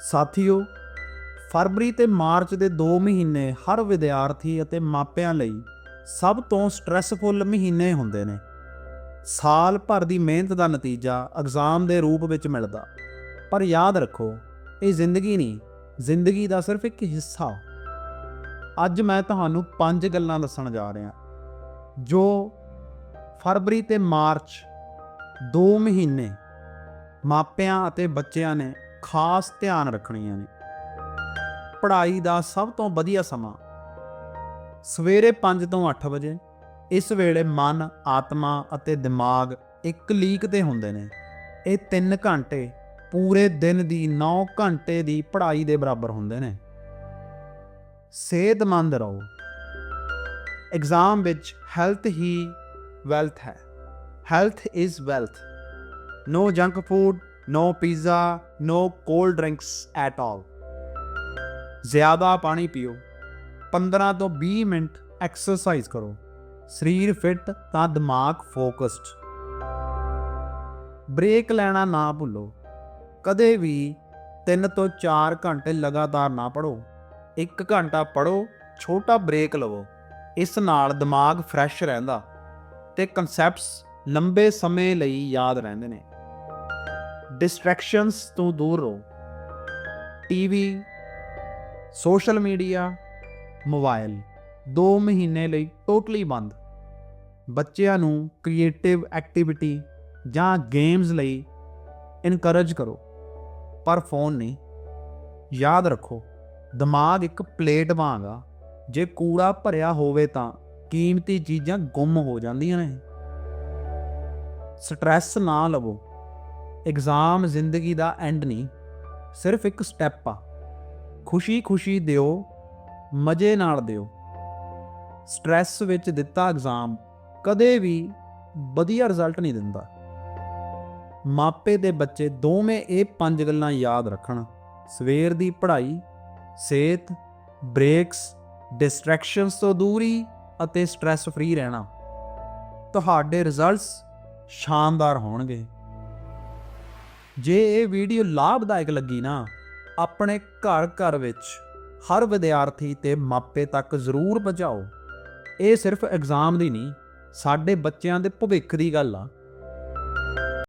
ਸਾਥੀਓ, ਫਰਵਰੀ ਤੇ ਮਾਰਚ ਦੇ 2 ਮਹੀਨੇ ਹਰ ਵਿਦਿਆਰਥੀ ਅਤੇ ਮਾਪਿਆਂ ਲਈ ਸਭ ਤੋਂ ਸਟ੍ਰੈਸਫੁਲ ਮਹੀਨੇ ਹੁੰਦੇ ਨੇ। ਸਾਲ ਭਰ ਦੀ ਮਿਹਨਤ ਦਾ ਨਤੀਜਾ ਐਗਜ਼ਾਮ ਦੇ ਰੂਪ ਵਿੱਚ ਮਿਲਦਾ। ਪਰ ਯਾਦ ਰੱਖੋ, ਇਹ ਜ਼ਿੰਦਗੀ ਨਹੀਂ, ਜ਼ਿੰਦਗੀ ਦਾ ਸਿਰਫ ਇੱਕ ਹਿੱਸਾ। ਅੱਜ ਮੈਂ ਤੁਹਾਨੂੰ ਪੰਜ ਗੱਲਾਂ ਦੱਸਣ ਜਾ ਰਿਹਾ। ਜੋ ਫਰਵਰੀ ਤੇ ਮਾਰਚ 2 ਮਹੀਨੇ ਮਾਪਿਆਂ ਅਤੇ ਬੱਚਿਆਂ ਨੇ ਖਾਸ ਧਿਆਨ ਰੱਖਣੀਆਂ ਨੇ। ਪੜ੍ਹਾਈ ਦਾ ਸਭ ਤੋਂ ਵਧੀਆ ਸਮਾਂ ਸਵੇਰੇ 5 ਤੋਂ 8 ਵਜੇ, ਇਸ ਵੇਲੇ ਮਨ, ਆਤਮਾ ਅਤੇ ਦਿਮਾਗ ਇੱਕ ਲੀਕ ਤੇ ਹੁੰਦੇ ਨੇ। ਇਹ 3 ਘੰਟੇ ਪੂਰੇ ਦਿਨ ਦੀ 9 ਘੰਟੇ ਦੀ ਪੜ੍ਹਾਈ ਦੇ ਬਰਾਬਰ ਹੁੰਦੇ ਨੇ। ਸਿਹਤਮੰਦ ਰਹੋ। ਐਗਜ਼ਾਮ ਵਿੱਚ ਹੈਲਥ ਹੀ ਵੈਲਥ ਹੈ। Health is wealth. No junk food no pizza no cold drinks at all ਜ਼ਿਆਦਾ ਪਾਣੀ ਪੀਓ। 15 ਤੋਂ 20 ਮਿੰਟ ਐਕਸਰਸਾਈਜ਼ ਕਰੋ। ਸਰੀਰ ਫਿੱਟ ਤਾਂ ਦਿਮਾਗ ਫੋਕਸਡ ਬ੍ਰੇਕ ਲੈਣਾ ਨਾ ਭੁੱਲੋ। ਕਦੇ ਵੀ 3 ਤੋਂ 4 ਘੰਟੇ ਲਗਾਤਾਰ ਨਾ ਪੜੋ 1 ਘੰਟਾ ਪੜੋ ਛੋਟਾ ਬ੍ਰੇਕ ਲਵੋ। ਇਸ ਨਾਲ ਦਿਮਾਗ ਫਰੈਸ਼ ਰਹਿੰਦਾ ਤੇ ਕਨਸੈਪਟਸ ਲੰਬੇ ਸਮੇਂ ਲਈ ਯਾਦ ਰਹਿੰਦੇ ਨੇ। ਡਿਸਟਰੈਕਸ਼ਨਸ ਤੋਂ ਦੂਰ ਰਹੋ। ਟੀਵੀ ਸੋਸ਼ਲ ਮੀਡੀਆ ਮੋਬਾਈਲ 2 ਮਹੀਨੇ ਲਈ ਟੋਟਲੀ ਬੰਦ। ਬੱਚਿਆਂ ਨੂੰ ਕ੍ਰੀਏਟਿਵ ਐਕਟੀਵਿਟੀ ਜਾਂ ਗੇਮਸ ਲਈ ਇਨਕਰੇਜ ਕਰੋ, ਪਰ ਫੋਨ ਨਹੀਂ। ਯਾਦ ਰੱਖੋ, ਦਿਮਾਗ ਇੱਕ ਪਲੇਟ ਵਾਂਗਾ ਜੇ ਕੂੜਾ ਭਰਿਆ ਹੋਵੇ ਤਾਂ ਕੀਮਤੀ ਚੀਜ਼ਾਂ ਗੁੰਮ ਹੋ ਜਾਂਦੀਆਂ ਨੇ। ਸਟ੍ਰੈਸ ਨਾ ਲਵੋ। ਐਗਜ਼ਾਮ ਜ਼ਿੰਦਗੀ ਦਾ ਐਂਡ ਨਹੀਂ, ਸਿਰਫ ਇੱਕ ਸਟੈਪ ਆ। ਖੁਸ਼ੀ-ਖੁਸ਼ੀ ਦਿਓ, ਮਜ਼ੇ ਨਾਲ ਦਿਓ। ਸਟ੍ਰੈਸ ਵਿੱਚ ਦਿੱਤਾ ਐਗਜ਼ਾਮ ਕਦੇ ਵੀ ਵਧੀਆ ਰਿਜ਼ਲਟ ਨਹੀਂ ਦਿੰਦਾ। ਮਾਪੇ ਤੇ ਬੱਚੇ ਦੋਵੇਂ ਇਹ ਪੰਜ ਗੱਲਾਂ ਯਾਦ ਰੱਖਣ। ਸਵੇਰ ਦੀ ਪੜ੍ਹਾਈ, ਸਿਹਤ ਬ੍ਰੇਕਸ ਡਿਸਟਰੈਕਸ਼ਨਸ ਤੋਂ ਦੂਰੀ ਅਤੇ ਸਟ੍ਰੈਸ ਫ੍ਰੀ ਰਹਿਣਾ। ਤੁਹਾਡੇ ਰਿਜ਼ਲਟਸ ਸ਼ਾਨਦਾਰ ਹੋਣਗੇ। ਜੇ ਇਹ ਵੀਡੀਓ ਲਾਭਦਾਇਕ ਲੱਗੀ ਨਾ, ਆਪਣੇ ਘਰ ਘਰ ਵਿੱਚ ਹਰ ਵਿਦਿਆਰਥੀ ਤੇ ਮਾਪੇ ਤੱਕ ਜ਼ਰੂਰ ਪਹੁੰਚਾਓ। ਇਹ ਸਿਰਫ ਐਗਜ਼ਾਮ ਦੀ ਨਹੀਂ, ਸਾਡੇ ਬੱਚਿਆਂ ਦੇ ਭਵਿੱਖ ਦੀ ਗੱਲ ਆ।